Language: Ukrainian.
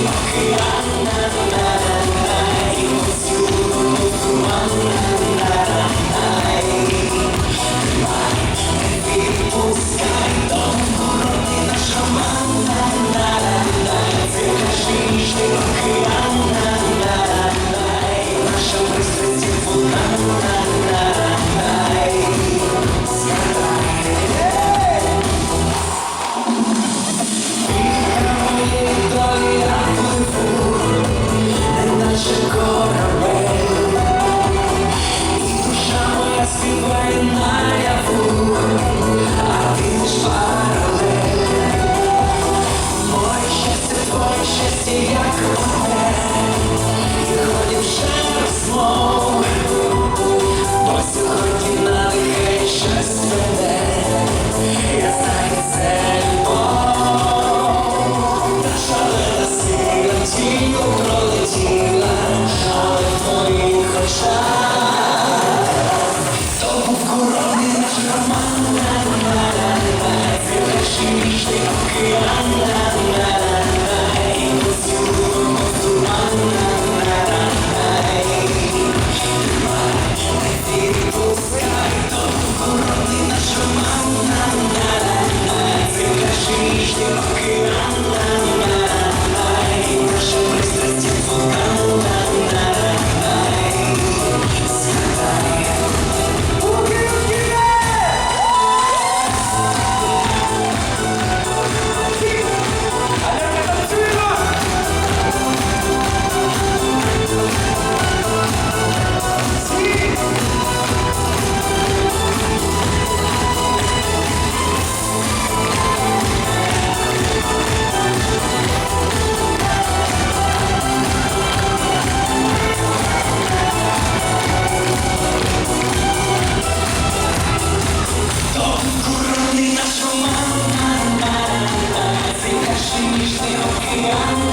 na na na na корабель, і душа моя співає наяву, а ти лиш паралель. Моє щастя, твоє щастя, як. Thank you.